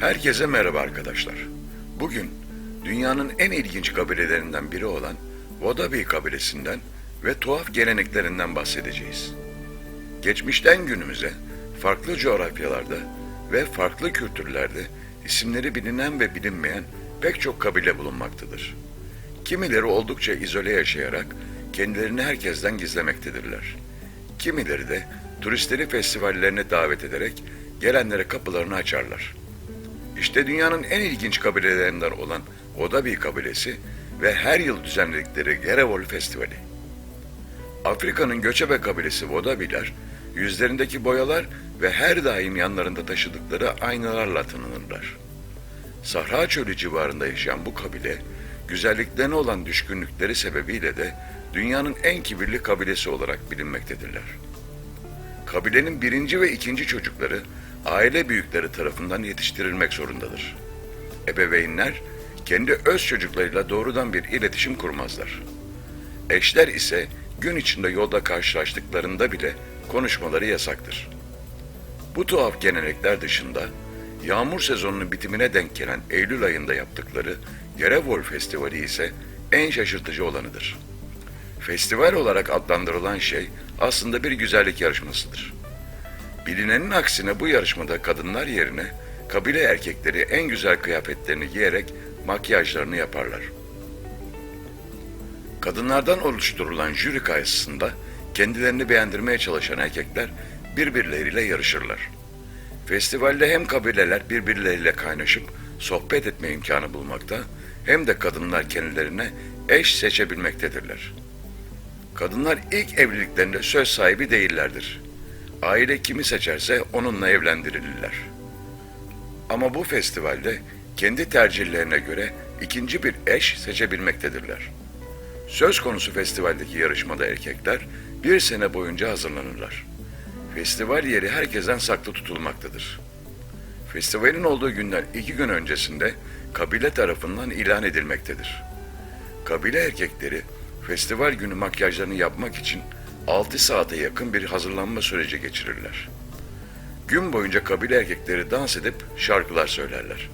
Herkese merhaba arkadaşlar. Bugün dünyanın en ilginç kabilelerinden biri olan Vodabi kabilesinden ve tuhaf geleneklerinden bahsedeceğiz. Geçmişten günümüze farklı coğrafyalarda ve farklı kültürlerde isimleri bilinen ve bilinmeyen pek çok kabile bulunmaktadır. Kimileri oldukça izole yaşayarak kendilerini herkesten gizlemektedirler. Kimileri de turistleri festivallerine davet ederek gelenlere kapılarını açarlar. İşte dünyanın en ilginç kabilelerinden olan Odabi kabilesi ve her yıl düzenledikleri Gerevol Festivali. Afrika'nın göçebe kabilesi Vodabiler, yüzlerindeki boyalar ve her daim yanlarında taşıdıkları aynalarla tanınırlar. Sahra Çölü civarında yaşayan bu kabile, güzelliklerine olan düşkünlükleri sebebiyle de dünyanın en kibirli kabilesi olarak bilinmektedirler. Kabilenin birinci ve ikinci çocukları aile büyükleri tarafından yetiştirilmek zorundadır. Ebeveynler kendi öz çocuklarıyla doğrudan bir iletişim kurmazlar. Eşler ise gün içinde yolda karşılaştıklarında bile konuşmaları yasaktır. Bu tuhaf gelenekler dışında yağmur sezonunun bitimine denk gelen Eylül ayında yaptıkları Yerevol Festivali ise en şaşırtıcı olanıdır. Festival olarak adlandırılan şey aslında bir güzellik yarışmasıdır. Bilinenin aksine bu yarışmada kadınlar yerine kabile erkekleri en güzel kıyafetlerini giyerek makyajlarını yaparlar. Kadınlardan oluşturulan jüri karşısında kendilerini beğendirmeye çalışan erkekler birbirleriyle yarışırlar. Festivalde hem kabileler birbirleriyle kaynaşıp sohbet etme imkanı bulmakta hem de kadınlar kendilerine eş seçebilmektedirler. Kadınlar ilk evliliklerinde söz sahibi değillerdir. Aile kimi seçerse onunla evlendirilirler. Ama bu festivalde kendi tercihlerine göre ikinci bir eş seçebilmektedirler. Söz konusu festivaldeki yarışmada erkekler bir sene boyunca hazırlanırlar. Festival yeri herkesten saklı tutulmaktadır. Festivalin olduğu günden iki gün öncesinde kabile tarafından ilan edilmektedir. Kabile erkekleri festival günü makyajlarını yapmak için 6 saate yakın bir hazırlanma süreci geçirirler. Gün boyunca kabile erkekleri dans edip şarkılar söylerler.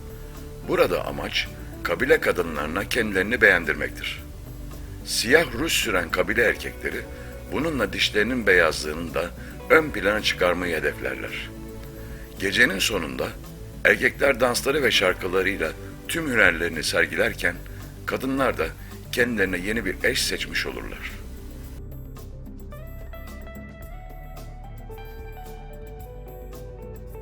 Burada amaç kabile kadınlarına kendilerini beğendirmektir. Siyah ruj süren kabile erkekleri bununla dişlerinin beyazlığını da ön plana çıkarmayı hedeflerler. Gecenin sonunda erkekler dansları ve şarkılarıyla tüm hünerlerini sergilerken kadınlar da kendilerine yeni bir eş seçmiş olurlar.